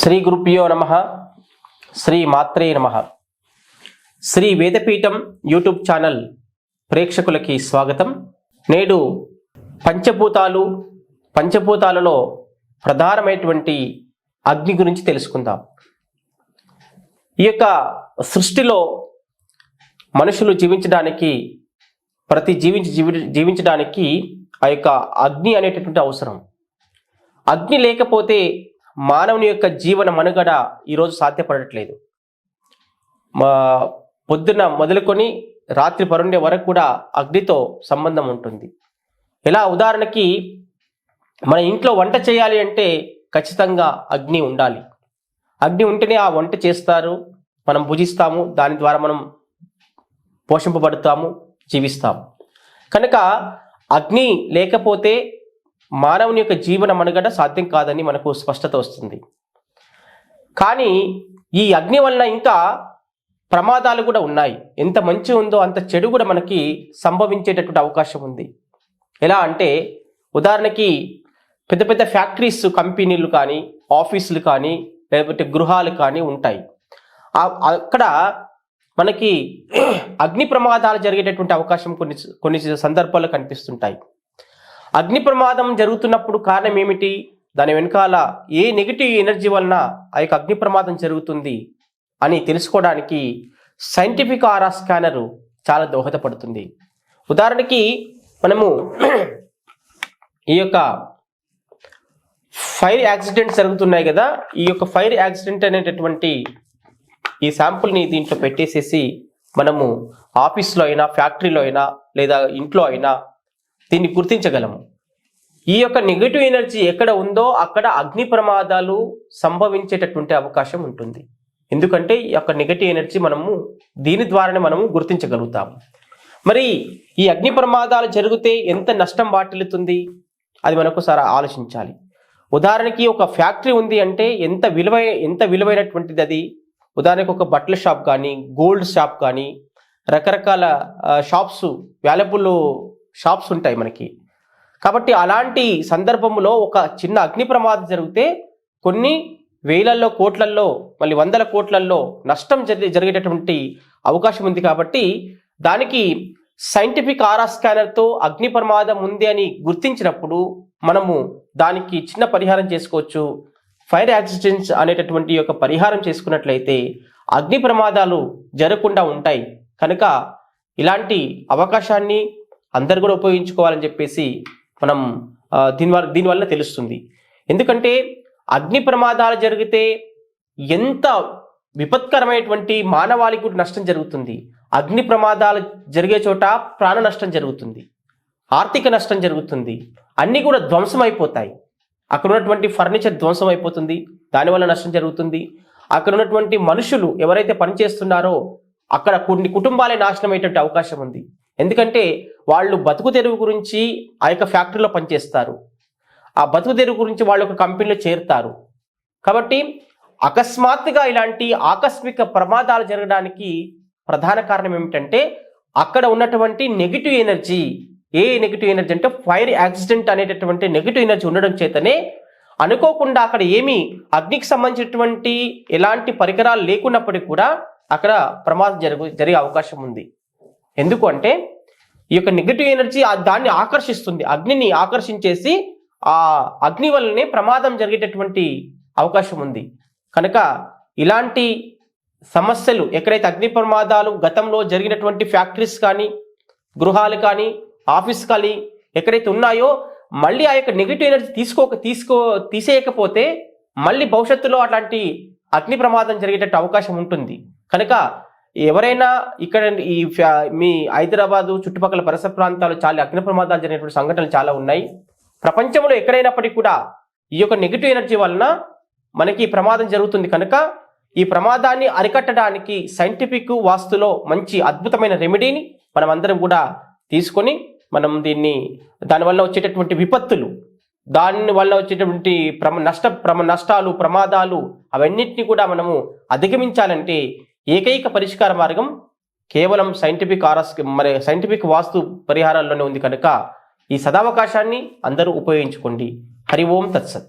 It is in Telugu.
శ్రీ గురుభ్యో నమ శ్రీ మాత్రే నమ. శ్రీ వేదపీఠం యూట్యూబ్ ఛానల్ ప్రేక్షకులకి స్వాగతం. నేడు పంచభూతాలు పంచభూతాలలో ప్రధానమైనటువంటి అగ్ని గురించి తెలుసుకుందాం. ఈ యొక్క సృష్టిలో మనుషులు జీవించడానికి ప్రతి జీవించి జీవి జీవించడానికి ఆ యొక్క అగ్ని అనేటటువంటి అవసరం. అగ్ని లేకపోతే మానవుని యొక్క జీవన మనుగడ ఈరోజు సాధ్యపడట్లేదు. మా పొద్దున మొదలుకొని రాత్రి పరుండే వరకు కూడా అగ్నితో సంబంధం ఉంటుంది. ఇలా ఉదాహరణకి మన ఇంట్లో వంట చేయాలి అంటే ఖచ్చితంగా అగ్ని ఉండాలి. అగ్ని ఉంటేనే ఆ వంట చేస్తారు మనం భుజిస్తాము దాని ద్వారా మనం పోషింపబడతాము జీవిస్తాము. కనుక అగ్ని లేకపోతే మానవుని యొక్క జీవన మనుగడ సాధ్యం కాదని మనకు స్పష్టత వస్తుంది. కానీ ఈ అగ్ని వలన ఇంకా ప్రమాదాలు కూడా ఉన్నాయి. ఎంత మంచి ఉందో అంత చెడు కూడా మనకి సంభవించేటటువంటి అవకాశం ఉంది. ఎలా అంటే ఉదాహరణకి పెద్ద పెద్ద ఫ్యాక్టరీస్ కంపెనీలు కానీ ఆఫీసులు కానీ లేకపోతే గృహాలు కానీ ఉంటాయి. అక్కడ మనకి అగ్ని ప్రమాదాలు జరిగేటటువంటి అవకాశం కొన్ని కొన్ని సందర్భాల్లో కనిపిస్తుంటాయి. అగ్ని ప్రమాదం జరుగుతున్నప్పుడు కారణం ఏమిటి? దాని వెనకాల ఏ నెగిటివ్ ఎనర్జీ వలన ఆ యొక్క అగ్ని ప్రమాదం జరుగుతుంది అని తెలుసుకోవడానికి సైంటిఫిక్ ఆరా స్కానరు చాలా దోహదపడుతుంది. ఉదాహరణకి మనము ఈ యొక్క ఫైర్ యాక్సిడెంట్స్ జరుగుతున్నాయి కదా ఈ యొక్క ఫైర్ యాక్సిడెంట్ అనేటటువంటి ఈ శాంపుల్ని దీంట్లో పెట్టేసేసి మనము ఆఫీస్లో అయినా ఫ్యాక్టరీలో అయినా లేదా ఇంట్లో అయినా దీన్ని గుర్తించగలము. ఈ యొక్క నెగిటివ్ ఎనర్జీ ఎక్కడ ఉందో అక్కడ అగ్ని ప్రమాదాలు సంభవించేటటువంటి అవకాశం ఉంటుంది. ఎందుకంటే ఈ యొక్క నెగిటివ్ ఎనర్జీ మనము దీని ద్వారానే మనము గుర్తించగలుగుతాము. మరి ఈ అగ్ని ప్రమాదాలు జరిగితే ఎంత నష్టం వాటిల్లుతుంది? అది మనకుసారి ఆలోచించాలి. ఉదాహరణకి ఒక ఫ్యాక్టరీ ఉంది అంటే ఎంత విలువ ఎంత విలువైనటువంటిది అది? ఉదాహరణకి ఒక బట్టల షాప్ కానీ గోల్డ్ షాప్ కానీ రకరకాల షాప్స్ వాల్యుబుల్ షాప్స్ ఉంటాయి మనకి. కాబట్టి అలాంటి సందర్భంలో ఒక చిన్న అగ్ని ప్రమాదం జరిగితే కొన్ని వేలల్లో కోట్లల్లో మళ్ళీ వందల కోట్లల్లో నష్టం జరిగే జరిగేటటువంటి అవకాశం ఉంది కాబట్టి దానికి సైంటిఫిక్ ఆరా స్కానర్తో అగ్ని ప్రమాదం ఉంది అని గుర్తించినప్పుడు మనము దానికి చిన్న పరిహారం చేసుకోవచ్చు. ఫైర్ యాక్సిడెంట్స్ అనేటటువంటి యొక్క పరిహారం చేసుకున్నట్లయితే అగ్ని ప్రమాదాలు జరగకుండా ఉంటాయి. కనుక ఇలాంటి అవకాశాన్ని అందరు కూడా ఉపయోగించుకోవాలని చెప్పేసి మనం దీనివల్ల దీనివల్ల తెలుస్తుంది. ఎందుకంటే అగ్ని ప్రమాదాలు జరిగితే ఎంత విపత్కరమైనటువంటి మానవాళికి కూడా నష్టం జరుగుతుంది. అగ్ని ప్రమాదాలు జరిగే చోట ప్రాణ నష్టం జరుగుతుంది. ఆర్థిక నష్టం జరుగుతుంది. అన్నీ కూడా ధ్వంసం అయిపోతాయి అక్కడ ఉన్నటువంటి ఫర్నిచర్ ధ్వంసం అయిపోతుంది దానివల్ల నష్టం జరుగుతుంది. అక్కడ ఉన్నటువంటి మనుషులు ఎవరైతే పనిచేస్తున్నారో అక్కడ కొన్ని కుటుంబాలే నాశనం అయ్యేటువంటి అవకాశం ఉంది. ఎందుకంటే వాళ్ళు బతుకు తెరువు గురించి ఆ యొక్క ఫ్యాక్టరీలో పనిచేస్తారు. ఆ బతుకు తెరువు గురించి వాళ్ళు ఒక కంపెనీలో చేరుతారు. కాబట్టి అకస్మాత్తుగా ఇలాంటి ఆకస్మిక ప్రమాదాలు జరగడానికి ప్రధాన కారణం ఏమిటంటే అక్కడ ఉన్నటువంటి నెగిటివ్ ఎనర్జీ ఏ నెగిటివ్ ఎనర్జీ అంటే ఫైర్ యాక్సిడెంట్ అనేటటువంటి నెగిటివ్ ఎనర్జీ ఉండడం చేతనే అనుకోకుండా అక్కడ ఏమి అగ్నికి సంబంధించినటువంటి ఎలాంటి పరికరాలు లేకున్నప్పటికీ కూడా అక్కడ ప్రమాదం జరుగు జరిగే అవకాశం ఉంది. ఎందుకు అంటే ఈ యొక్క నెగిటివ్ ఎనర్జీ ఆ దాన్ని ఆకర్షిస్తుంది. అగ్నిని ఆకర్షించేసి ఆ అగ్ని వల్లనే ప్రమాదం జరిగేటటువంటి అవకాశం ఉంది. కనుక ఇలాంటి సమస్యలు ఎక్కడైతే అగ్ని ప్రమాదాలు గతంలో జరిగినటువంటి ఫ్యాక్టరీస్ కానీ గృహాలు కానీ ఆఫీస్ కానీ ఎక్కడైతే ఉన్నాయో మళ్ళీ ఆ యొక్క నెగిటివ్ ఎనర్జీ తీసుకోక తీసుకో తీసేయకపోతే మళ్ళీ భవిష్యత్తులో అట్లాంటి అగ్ని ప్రమాదం జరిగేటట్టు అవకాశం ఉంటుంది. కనుక ఎవరైనా ఇక్కడ ఈ మీ హైదరాబాదు చుట్టుపక్కల పరిసర ప్రాంతాలు చాలా అగ్ని ప్రమాదాలు జరిగినటువంటి సంఘటనలు చాలా ఉన్నాయి. ప్రపంచంలో ఎక్కడైనప్పటికీ కూడా ఈ యొక్క నెగిటివ్ ఎనర్జీ వలన మనకి ప్రమాదం జరుగుతుంది కనుక ఈ ప్రమాదాన్ని అరికట్టడానికి సైంటిఫిక్ వాస్తులో మంచి అద్భుతమైన రెమెడీని మనం అందరం కూడా తీసుకొని మనం దీన్ని దానివల్ల వచ్చేటటువంటి విపత్తులు దాని వల్ల వచ్చేటటువంటి ప్రమ నష్ట ప్రమ నష్టాలు ప్రమాదాలు అవన్నిటిని కూడా మనము అధిగమించాలంటే ఏకైక పరిష్కార మార్గం కేవలం సైంటిఫిక్ ఆరస్ మరి సైంటిఫిక్ వాస్తు పరిహారాల్లోనే ఉంది కనుక ఈ సదావకాశాన్ని అందరూ ఉపయోగించుకోండి. హరి ఓం తత్సత్.